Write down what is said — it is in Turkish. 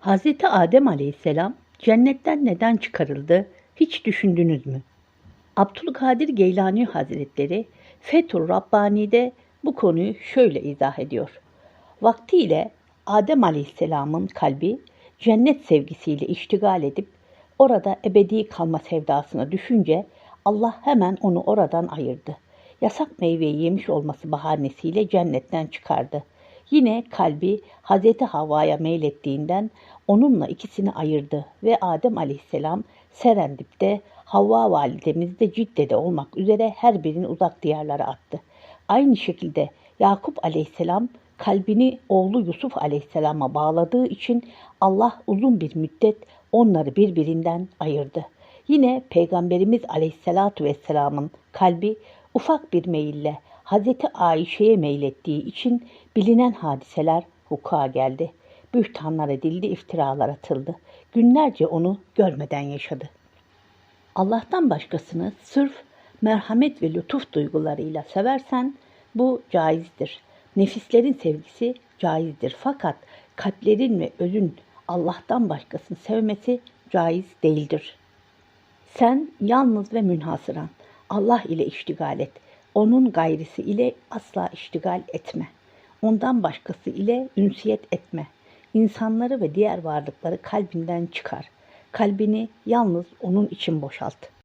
Hz. Adem aleyhisselam cennetten neden çıkarıldı hiç düşündünüz mü? Abdülkadir Geylani Hazretleri Fethur Rabbani'de bu konuyu şöyle izah ediyor. Vaktiyle Adem aleyhisselamın kalbi cennet sevgisiyle iştigal edip orada ebedi kalma sevdasına düşünce Allah hemen onu oradan ayırdı. Yasak meyveyi yemiş olması bahanesiyle cennetten çıkardı. Yine kalbi Hazreti Havva'ya meylettiğinden onunla ikisini ayırdı ve Adem aleyhisselam Serendip'te Havva validemiz de Cidde'de olmak üzere her birini uzak diyarlara attı. Aynı şekilde Yakup aleyhisselam kalbini oğlu Yusuf aleyhisselama bağladığı için Allah uzun bir müddet onları birbirinden ayırdı. Yine Peygamberimiz aleyhissalatu vesselamın kalbi ufak bir meyille Hazreti Ayşe'ye meylettiği için bilinen hadiseler hukuka geldi. Bühtanlar edildi, iftiralar atıldı. Günlerce onu görmeden yaşadı. Allah'tan başkasını sırf merhamet ve lütuf duygularıyla seversen bu caizdir. Nefislerin sevgisi caizdir. Fakat kalplerin ve özün Allah'tan başkasını sevmesi caiz değildir. Sen yalnız ve münhasıran Allah ile iştigal et. Onun gayrisi ile asla iştigal etme. Ondan başkası ile ünsiyet etme. İnsanları ve diğer varlıkları kalbinden çıkar. Kalbini yalnız onun için boşalt.''